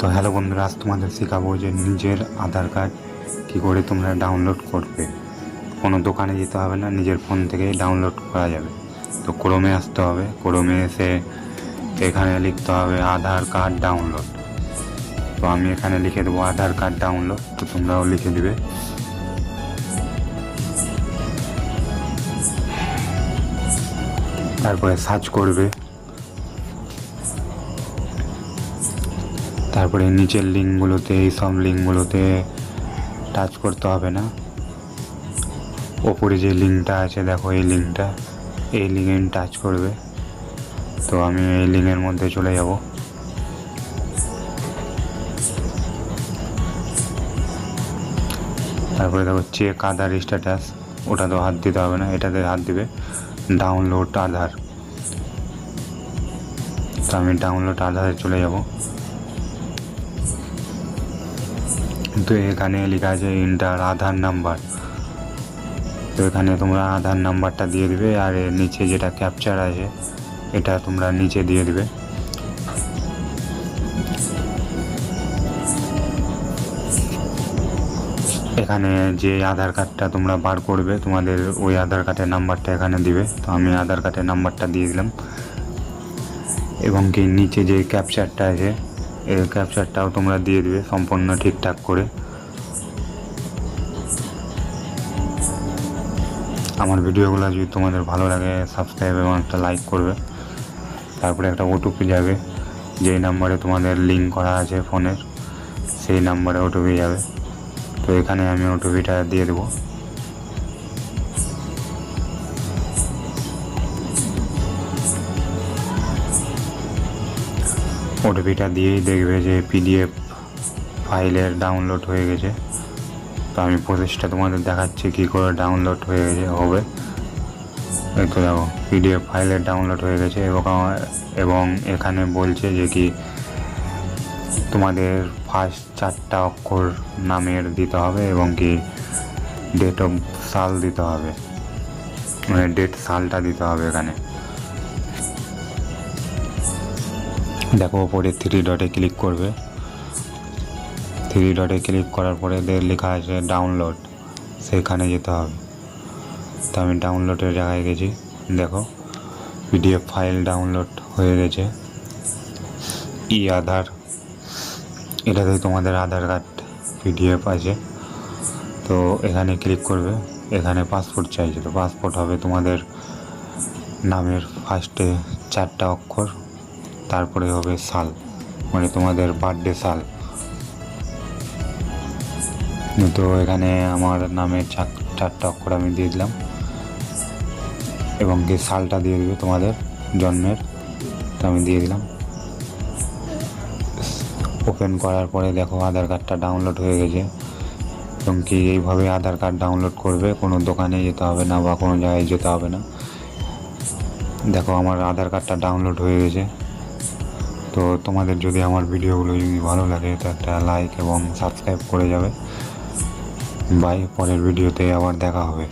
তো হ্যালো বন্ধুরা, আজ তোমাদের শেখাবো যে নিজের আধার কার্ড কী করে তোমরা ডাউনলোড করবে। কোনো দোকানে যেতে হবে না, নিজের ফোন থেকেই ডাউনলোড করা যাবে। তো ক্রোমে আসতে হবে ক্রোমে এসে এখানে লিখতে হবে আধার কার্ড ডাউনলোড তো আমি এখানে লিখে দেবো আধার কার্ড ডাউনলোড তো তোমরাও লিখে দিবে। তারপরে সার্চ করবে। তারপরে নিচের লিঙ্কগুলোতে, এই সব লিঙ্কগুলোতে টাচ করতে হবে না। ওপরে যে লিঙ্কটা আছে, দেখো এই লিঙ্কটা, এই লিঙ্কে টাচ করবে। তো আমি এই লিঙ্কের মধ্যে চলে যাব। তারপরে দেখো চেক আধার স্ট্যাটাস ওটা তো হাত দিতে হবে না, এটাতে হাত দিবে। ডাউনলোড আধার তো আমি ডাউনলোড আধারে চলে যাব। তো এখানে লেখা আছে ইন্টার আধার নাম্বার। তো এখানে তোমরা আধার নাম্বারটা দিয়ে দিবে আর এর নিচে যেটা ক্যাপচার আছে, এটা তোমরা নিচে দিয়ে দিবে। এখানে যে আধার কার্ডটা তোমরা বার করবে, তোমাদের ওই আধার কার্ডের নাম্বারটা এখানে দিবে। তো আমি আধার কার্ডের নাম্বারটা দিয়ে দিলাম। এবং কি নিচে যে ক্যাপচারটা আছে এই ক্যাপচারটাও তোমরা দিয়ে দিবে সম্পূর্ণ ঠিকঠাক করে। আমার ভিডিওগুলো যদি তোমাদের ভালো লাগে সাবস্ক্রাইব এবং একটা লাইক করবে। তারপরে একটা ওটিপি যাবে, যেই নাম্বারে তোমাদের লিঙ্ক করা আছে ফোনের, সেই নাম্বারে ওটিপি যাবে। তো এখানে আমি ওটিপিটা দিয়ে দেবো। ওটিপিটা দিয়েই দেখবে যে পিডিএফ ফাইলের ডাউনলোড হয়ে গেছে। তো আমি প্রসেসটা তোমাদের দেখাচ্ছি কী করে ডাউনলোড হয়ে গেছে, হবে। এই তো দেখো, পিডিএফ ফাইলের ডাউনলোড হয়ে গেছে এবং এবং এখানে বলছে যে কি তোমাদের ফার্স্ট চারটা অক্ষর নামের দিতে হবে এবং কি ডেট অফ সাল দিতে হবে। মানে ডেট সালটা দিতে হবে এখানে। দেখো ওপরে থ্রি ডটে ক্লিক করবে। থ্রি ডটে ক্লিক করার পরে এদের লেখা আছে ডাউনলোড সেখানে যেতে হবে। তো আমি ডাউনলোডের জায়গায় গেছি, দেখো। পিডিএফ ফাইল ডাউনলোড হয়ে গেছে। ই আধার এটাতে তোমাদের আধার কার্ড পিডিএফ আছে। তো এখানে ক্লিক করবে, এখানে পাসপোর্ট চাইছে। তো পাসপোর্ট হবে তোমাদের নামের ফার্স্টে চারটা অক্ষর। তারপরে হবে সাল মানে তোমাদের বার্থডে সাল। তো এখানে আমার চার- চারটা অক্ষর আমি দিয়ে দিলাম। এবং কি সালটা দিয়ে দিবে তোমাদের জন্মের, তো আমি দিয়ে দিলাম। ওপেন করার পরে দেখো আধার কার্ডটা ডাউনলোড হয়ে গেছে। এবং কি এইভাবে আধার কার্ড ডাউনলোড করবে, কোনো দোকানে যেতে হবে না বা কোনো জায়গায় যেতে হবে না। দেখো আমার আধার কার্ডটা ডাউনলোড হয়ে গেছে। তো তোমাদের যদি আমার ভিডিওগুলো যদি ভালো লাগে, তো একটা লাইক এবং সাবস্ক্রাইব করে যাবে। বাই, পরের ভিডিওতে আবার দেখা হবে।